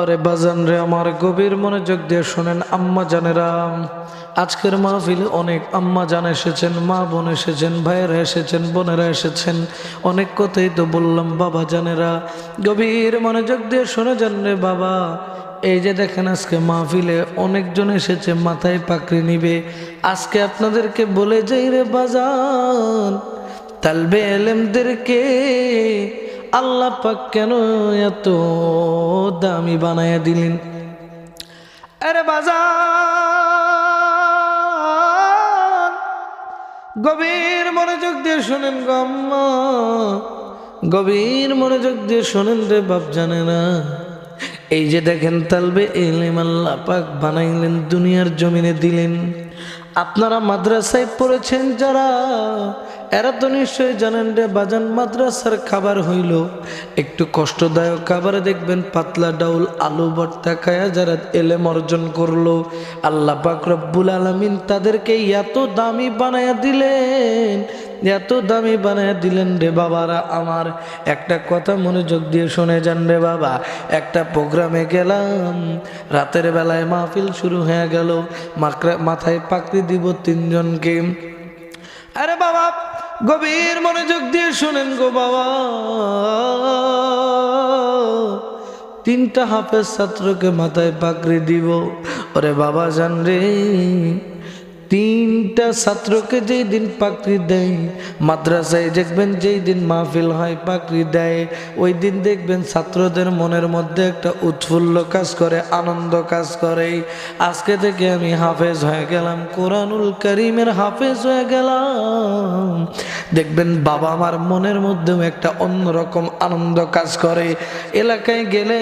আরে বাজান রে আমার গভীর মনোযোগ দিয়ে শোনেন আম্মা জানেরা। আজকের মাহফিলে অনেক আম্মা জান এসেছেন, মা বোন এসেছেন, ভাইয়েরা এসেছেন, বোনেরা এসেছেন। অনেক কথাই তো বললাম বাবা জানেরা। গভীর মনোযোগ দিয়ে শোনে যান রে বাবা। এই যে দেখেন আজকে মাহফিলে অনেকজন এসেছে, মাথায় পাকড়ি নিবে। আজকে আপনাদেরকে বলে যাই রে বাজান, তালবে এলেমদেরকে আল্লাহ পাক কেন এত দামি বানায়া দিলেন? আরে বাজার গভীর মনোযোগ দিয়ে শোনেন গম্মা গভীর মনোযোগ দিয়ে শোনেন রে বাপ জানে না এই যে দেখেন তালবে এলেম আল্লাহ পাক বানাইলেন, দুনিয়ার জমিনে দিলেন। আপনারা মাদ্রাসায় পড়েছেন যারা, এরা তো নিশ্চয়ই জানেন রে, বাজান মাদ্রাসার খাবার হইল। একটু কষ্টদায়ক খাবার দেখবেন, পাতলা ডাউল, আলু ভর্তা খায়া যারা এলেম অর্জন করল। আল্লাহ পাক রব্বুল আলমিন তাদেরকে এত দামি বানায়া দিলেন এত দামি বানায় দিলেন রে বাবারা আমার। একটা কথা মনোযোগ দিয়ে শুনে যান রে বাবা। একটা প্রোগ্রামে গেলাম, রাতের বেলায় মাহফিল শুরু হয়ে গেল। মাথায় পাকড়ি দিব তিনজনকে। আরে বাবা, গভীর মনোযোগ দিয়ে শোনেন গো বাবা। তিনটা হাফের ছাত্রকে মাথায় পাকড়ি দিব। ওরে বাবা জান রে তিনটা ছাত্রকে যেই দিন পাকড়ি দেয়, মাদ্রাসায় দেখবেন যেই দিন মাহফিল হয় পাকড়ি দেয়, ওই দিন দেখবেন ছাত্রদের মনের মধ্যে একটা উৎফুল্ল কাজ করে, আনন্দ কাজ করে। আজকে থেকে আমি হাফেজ হয়ে গেলাম, কোরআনুল করিমের হাফেজ হয়ে গেলাম। দেখবেন বাবা আমার মনের মধ্যেও একটা অন্যরকম আনন্দ কাজ করে। এলাকায় গেলে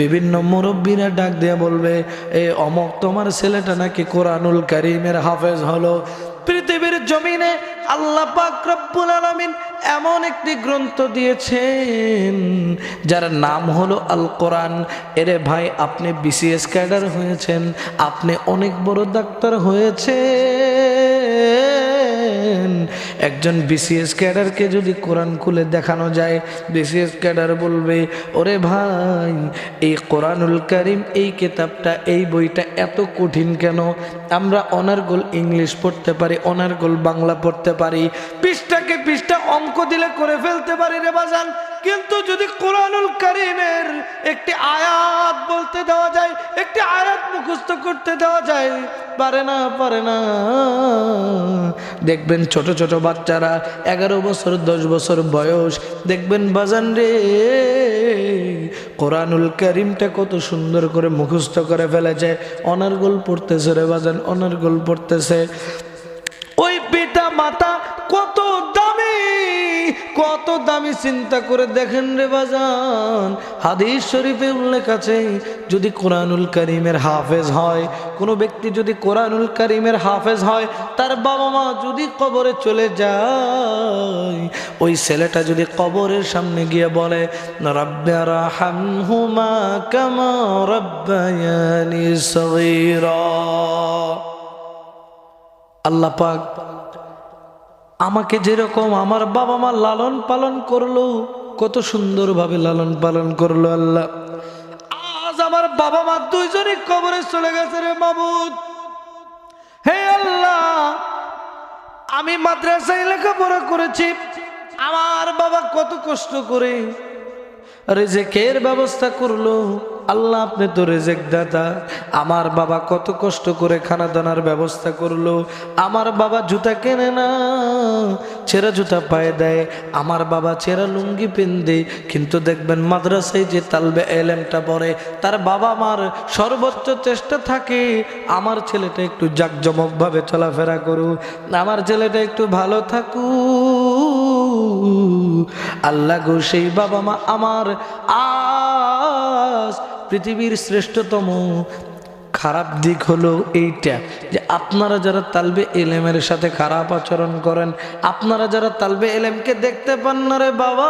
বিভিন্ন মুরব্বীরা ডাক দিয়ে বলবে, এ অমক তোমার ছেলেটা নাকি কোরআনুল করিমের হাফেজ হলো? পৃথিবীর জমিনে আল্লাহ পাক রব্বুল আলামিন এমন একটি গ্রন্থ দিয়েছেন, যার নাম হলো আল কোরআন এরে ভাই, আপনি বিসিএস ক্যাডার হয়েছেন, আপনি অনেক বড় ডাক্তার হয়েছেন। একজন বিসিএস ক্যাডারকে যদি কোরআন খুলে দেখানো যায় বিসিএস ক্যাডার বলবে, ওরে ভাই, এই কোরআনুল করিম, এই কেতাবটা, এই বইটা এত কঠিন কেন? আমরা অনার্গোল ইংলিশ পড়তে পারি, অনার্গোল বাংলা পড়তে পারি। পৃষ্ঠাকে পৃষ্ঠা অঙ্ক দিলে করে ফেলতে পারি রে বাজান। কিন্তু যদি কোরআনুল করিমের একটি আয়াত বলতে দেওয়া যায়, একটি আয়াত মুখস্থ করতে দেওয়া যায়, পারে না পারে না। দেখবেন ছোট ছোট বাচ্চারা এগারো বছর, দশ বছর বয়স, দেখবেন বাজান রে, কোরআনুল করিমটা কত সুন্দর করে মুখস্থ করে ফেলেছে। অনার্গোল পড়তেছে রে বাজান অনার্গোল পড়তেছে। ওই পিতা মাতা কত কত দামি চিন্তা করে দেখেন রে বাজান। হাদিস শরীফে উল্লেখ আছে, যদি কোরআনুল করিমের হাফেজ হয়, কোনো ব্যক্তি যদি কোরআনুল করিমের হাফেজ হয়, তার বাবা মা যদি কবরে চলে যায়, ওই ছেলেটা যদি কবরের সামনে গিয়ে বলে সগীরা। আল্লাহ পাক আমাকে যেরকম আমার বাবা মা লালন পালন করল, কত সুন্দরভাবে লালন পালন করল আল্লাহ। আজ আমার বাবা মা দুইজনই কবরে চলে গেছে রে মাবুদ। হে আল্লাহ, আমি মাদ্রাসায় লেখাপড়া করেছি। আমার বাবা কত কষ্ট করে রেজেকের ব্যবস্থা করল। আল্লাহ আপনি তো রেজেক দাতা। আমার বাবা কত কষ্ট করে খানা দানার ব্যবস্থা করল। আমার বাবা জুতা কেনে না, ছেঁড়া জুতা পায়ে দেয়। আমার বাবা ছেঁড়া লুঙ্গি পেন দেয় কিন্তু দেখবেন মাদ্রাসায় যে তালবে এলেমটা পড়ে, তার বাবা মার সর্বোচ্চ চেষ্টা থাকে, আমার ছেলেটা একটু জাকজমকভাবে চলাফেরা করুক, আমার ছেলেটা একটু ভালো থাকুক। আল্লাহ গো, সেই বাবা মা আমার আজ পৃথিবীর শ্রেষ্ঠতম খারাপ দিক হলো এইটা, যে আপনারা যারা তালবে এলেমের সাথে খারাপ আচরণ করেন, আপনারা যারা তালবে এলেমকে দেখতে পান না রে বাবা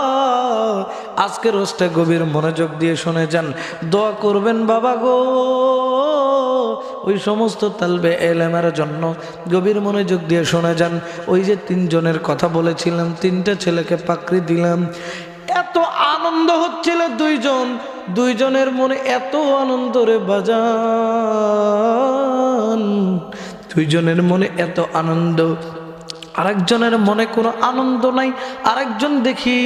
আজকে রোজটা গভীর মনোযোগ দিয়ে শুনে যান, দোয়া করবেন বাবা গো। ওই সমস্ত তালবে এলেমের জন্য গভীর মনোযোগ দিয়ে শুনে যান। ওই যে তিনজনের কথা বলেছিলাম, তিনটা ছেলেকে পাকড়ি দিলাম এত আনন্দ হচ্ছিল দুইজন। দুইজনের মনে এত আনন্দ রে বাজান। দুইজনের মনে এত আনন্দ। আরেকজনের মনে কোনো আনন্দ নাই। আরেকজন দেখি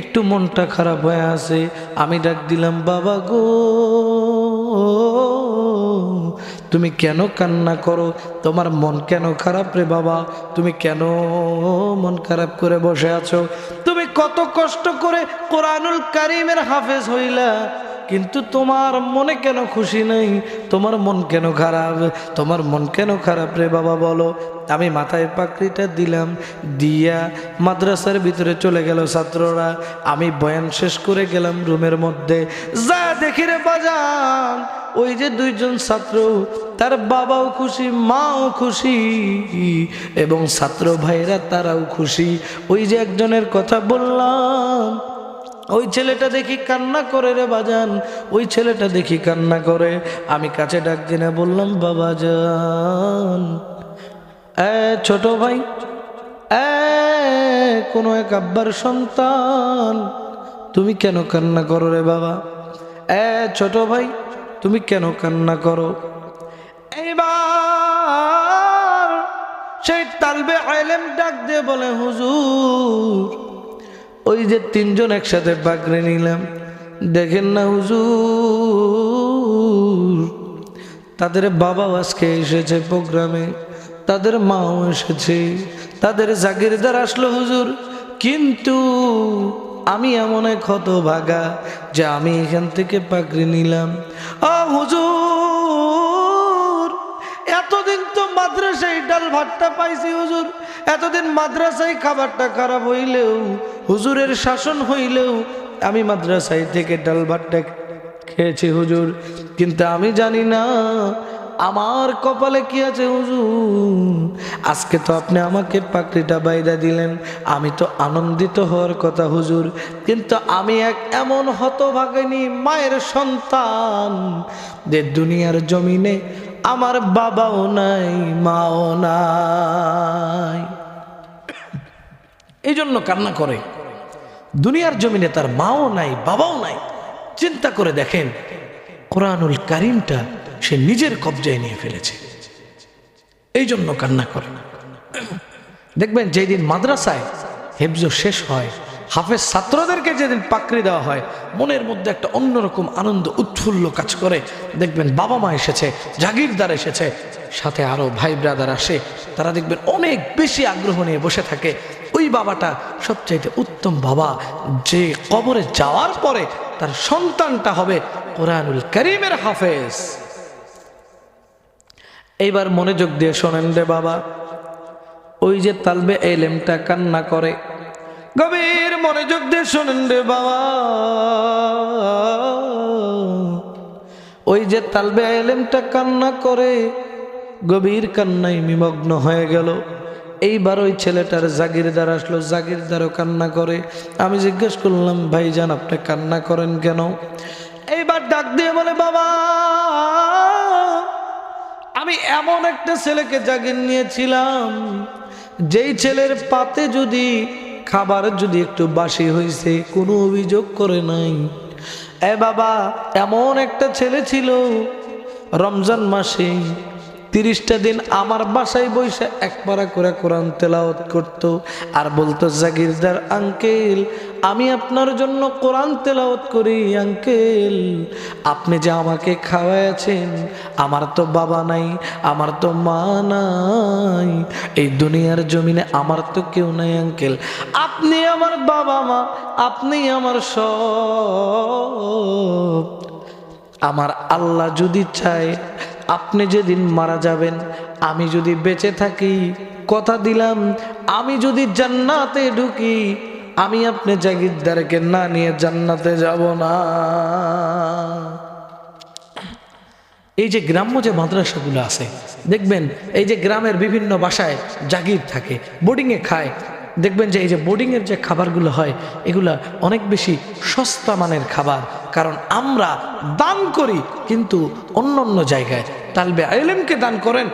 একটু মনটা খারাপ হয়ে আছে। আমি ডাক দিলাম, বাবা গো, তুমি কেন কান্না করো? তোমার মন কেন খারাপ রে বাবা? তুমি কেন মন খারাপ করে বসে আছো? তুমি কত কষ্ট করে কোরআনুল কারিমের হাফেজ হইলা। কিন্তু তোমার মনে কেন খুশি নেই? তোমার মন কেন খারাপ? তোমার মন কেন খারাপ রে বাবা বলো। আমি মাথায় পাকড়িটা দিলাম, দিয়া মাদ্রাসার ভিতরে চলে গেল ছাত্ররা। আমি বয়ান শেষ করে গেলাম রুমের মধ্যে। যা দেখি রে বাজান, ওই যে দুইজন ছাত্র, তার বাবাও খুশি, মাও খুশি, এবং ছাত্র ভাইরা তারাও খুশি। ওই যে একজনের কথা বললাম ওই ছেলেটা দেখি কান্না করে রে বাজান, ওই ছেলেটা দেখি কান্না করে। আমি কাছে ডাক দিনে বললাম, বাবা যান ছোট ভাই, এ কোনো এক আব্বার সন্তান, তুমি কেন কান্না করো রে বাবা? এ ছোট ভাই, তুমি কেন কান্না করো? এইবার সেই তালবে আইলেম ডাক দিয়ে বলে, হুজুর ওই যে তিনজন একসাথে পাকড়ে নিলাম। দেখেন না হুজুর, তাদের বাবাও আজকে এসেছে প্রোগ্রামে, তাদের মাও এসেছে, তাদের জাগিরদার আসলো হুজুর। কিন্তু আমি এমন এক হত ভাগা যে আমি এখান থেকে পাকড়ি নিলাম। ও হুজুর! এতদিন তো মাদ্রাসায় ডাল ভাতটা পাইছি, হুজুর। এতদিন মাদ্রাসায় খাবারটা খারাপ হইলেও, হুজুরের শাসন হইলেও, আমি মাদ্রাসায় থেকে ডাল ভাতটা খেয়েছি, হুজুর। কিন্তু আমি জানি না, আমার কপালে কি আছে, হুজুর? আজকে তো আপনি আমাকে পাকড়িটা বাইদা দিলেন, আমি তো আনন্দিত হওয়ার কথা, হুজুর। কিন্তু আমি এক এমন হতভাগিনী মায়ের সন্তান যে দুনিয়ার জমিনে আমার বাবাও নাই, মাও নাই। এই জন্য কান্না করে। দুনিয়ার জমিনে তার মাও নাই, বাবাও নাই। চিন্তা করে দেখেন, কোরআনুল কারিমটা সে নিজের কবজায় নিয়ে ফেলেছে। এই জন্য কান্না করে। দেখবেন যেদিন মাদ্রাসায় হেফজ শেষ হয় হাফেজ ছাত্রদেরকে যেদিন পাকড়ি দেওয়া হয়, মনের মধ্যে একটা অন্যরকম আনন্দ, উৎফুল্ল কাজ করে। দেখবেন বাবা মা এসেছে, জাগিরদার এসেছে, সাথে আরও ভাই ব্রাদার আসে, তারা দেখবেন অনেক বেশি আগ্রহ নিয়ে বসে থাকে। ওই বাবাটা সবচাইতে উত্তম বাবা, যে কবরে যাওয়ার পরে তার সন্তানটা হবে কোরআনুল করিমের হাফেজ। এইবার মনোযোগ দিয়ে শোনেন রে বাবা, ওই যে তালবে এলেমটা কান্না করে গভীর মনোযোগ দিয়ে শোনেন রে বাবা। ওই যে তালবে এলেমটা কান্না করে, গভীর কান্নায় নিমগ্ন হয়ে গেল। এইবার ওই ছেলেটার জাগিরদার আসলো, জাগিরদারও কান্না করে। আমি জিজ্ঞেস করলাম, ভাইজান, আপনি কান্না করেন কেন? এইবার ডাক দিয়ে বলে, বাবা, আমি এমন একটা ছেলেকে জাগির নিয়েছিলাম, যেই ছেলের পাতে যদি খাবার যদি একটু বাসি হয়েছে কোনো অভিযোগ করে নাই। এ বাবা, এমন একটা ছেলে ছিল রমজান মাসে। তিরিশটা দিন আমার বাসায় বসে এক পারা করে কোরআন তেলাওয়াত করত আর বলতো জাগিরদার আঙ্কেল, আমি আপনার জন্য কোরআন তেলাওয়াত করি, আঙ্কেল। আপনি যে আমাকে খাওয়াইছেন আমার তো বাবা নাই, আমার তো মা নাই, এই দুনিয়ার জমিনে আমার তো কেউ নাই, আঙ্কেল। আপনি আমার বাবা মা, আপনি আমার সব। আমার আল্লাহ যদি চায় আপনি যেদিন মারা যাবেন, আমি যদি বেঁচে থাকি, কথা দিলাম, আমি যদি জান্নাতে ঢুকি, আমি আপনি জাগিরদারকে না নিয়ে জান্নাতে যাব না। এই যে গ্রাম্য যে মাদ্রাসাগুলো আছে, দেখবেন এই যে গ্রামের বিভিন্ন বাসায় জাগির থাকে বোর্ডিংয়ে খায়। দেখবেন যে এই যে বোর্ডিংয়ের যে খাবারগুলো হয়, এগুলা অনেক বেশি সস্তা মানের খাবার। কারণ আমরা দান করি, কিন্তু অন্য অন্য জায়গায় তালবে আইলেমকে দান করেন,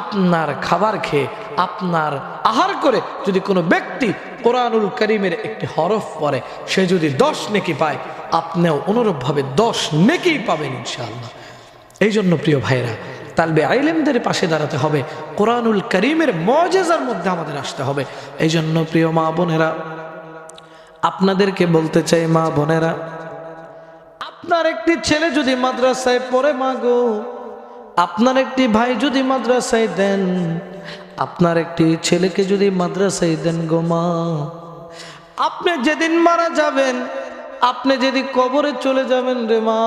আপনার খাবার খেয়ে, আপনার আহার করে যদি কোনো ব্যক্তি কোরআনুল করিমের একটি হরফ পড়ে, সে যদি দশ নেকি পায়, আপনিও অনুরূপভাবে দশ নেকেই পাবেন ইনশাআল্লাহ। এই জন্য প্রিয় ভাইরা তালবে আইলেমদের পাশে দাঁড়াতে হবে, কোরআনুল করিমের মজেজার মধ্যে আমাদের আসতে হবে। এই জন্য প্রিয় মা বোনেরা, আপনাদেরকে বলতে চাই মা বোনেরা, আপনার একটি ছেলে যদি মাদ্রাসায় পড়ে মাগো আপনার একটি ভাই যদি মাদ্রাসায় দেন, আপনার একটি ছেলেকে যদি মাদ্রাসায় দেন গো মা, আপনি যেদিন মারা যাবেন, আপনি যদি কবরে চলে যাবেন রে মা,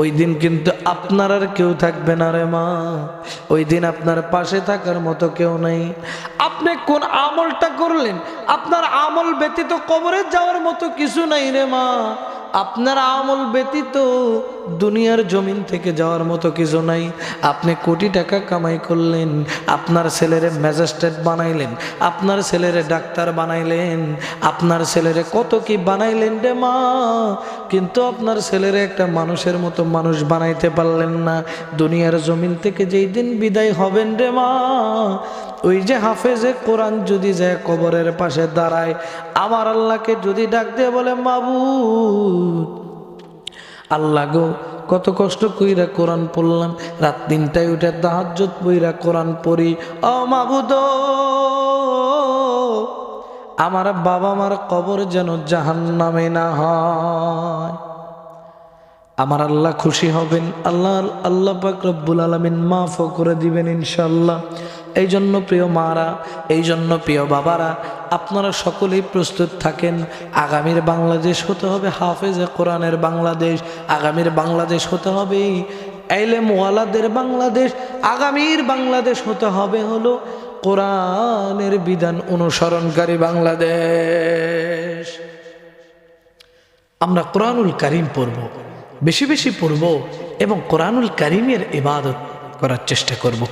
ওই দিন কিন্তু আপনার আর কেউ থাকবে না রে মা, ওই দিন আপনার পাশে থাকার মতো কেউ নাই। আপনি কোন আমলটা করলেন? আপনার আমল ব্যতীত কবরে যাওয়ার মতো কিছু নাই রে মা। আপনার আমল ব্যতীত দুনিয়ার জমিন থেকে যাওয়ার মতো কিছু নাই। আপনি কোটি টাকা কামাই করলেন, আপনার ছেলেরে ম্যাজিস্ট্রেট বানাইলেন, আপনার ছেলেরে ডাক্তার বানাইলেন, আপনার ছেলেরে কত কি বানাইলেন রে মা? কিন্তু আপনার ছেলেরে একটা মানুষের মতো মানুষ বানাইতে পারলেন না। দুনিয়ার জমিন থেকে যেই দিন বিদায় হবেন রে মা ওই যে হাফেজে কোরআন যদি যায় কবরের পাশে দাঁড়ায়, আমার আল্লাহকে যদি ডাক দিয়ে বলে মাবু আল্লাহ গো, কত কষ্ট কইরা কোরআন পড়লাম, রাত তিনটায় উঠে তাহাজ্জত বইরা কোরআন পড়ি। ও মাবুদ, আমার বাবা মার কবর যেন জাহান নামে না হয়। আমার আল্লাহ খুশি হবেন। আল্লাহ আল্লাহ পাক রব্বুল আলমিন মাফ করে দিবেন ইনশাল্লাহ এই জন্য প্রিয় মারা এই জন্য প্রিয় বাবারা, আপনারা সকলেই প্রস্তুত থাকেন। আগামীর বাংলাদেশ হতে হবে হাফেজে কোরআনের বাংলাদেশ, আগামীর বাংলাদেশ হতে হবে এলেম ওয়ালাদের বাংলাদেশ, আগামীর বাংলাদেশ হতে হবে হলো কোরআনের বিধান অনুসরণকারী বাংলাদেশ। আমরা কোরআনুল করিম পড়ব, বেশি বেশি পড়ব এবং কোরআনুল করিমের ইবাদত করার চেষ্টা করব।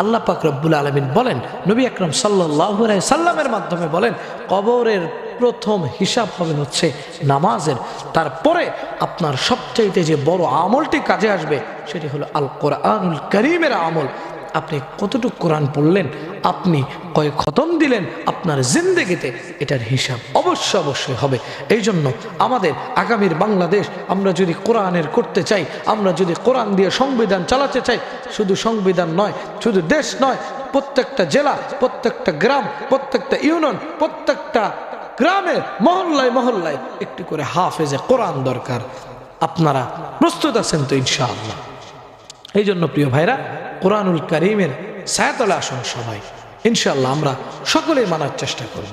আল্লাহ পাক রব্বুল আলমিন বলেন, নবী আকরম সাল্লাহ সাল্লামের মাধ্যমে বলেন, কবরের প্রথম হিসাব হবে হচ্ছে নামাজের। তারপরে আপনার সবচাইতে যে বড় আমলটি কাজে আসবে, সেটি হলো আল কোরআনুল করিমের আমল। আপনি কতটুকু কোরআন পড়লেন, আপনি কয় খতম দিলেন, আপনার জিন্দেগিতে এটার হিসাব অবশ্য অবশ্যই হবে। এই জন্য আমাদের আগামীর বাংলাদেশ, আমরা যদি কোরআনের করতে চাই, আমরা যদি কোরআন দিয়ে সংবিধান চালাতে চাই, শুধু সংবিধান নয়, শুধু দেশ নয়, প্রত্যেকটা জেলা, প্রত্যেকটা গ্রাম, প্রত্যেকটা ইউনিয়ন, প্রত্যেকটা গ্রামে, মহল্লায় মহল্লায় একটি করে হাফেজে কোরআন দরকার। আপনারা প্রস্তুত আছেন তো ইনশাআল্লাহ। এই জন্য প্রিয় ভাইরা, কোরআনুল করিমের সায়াতলা আসন সময় ইনশাল্লাহ আমরা সকলেই মানার চেষ্টা করব।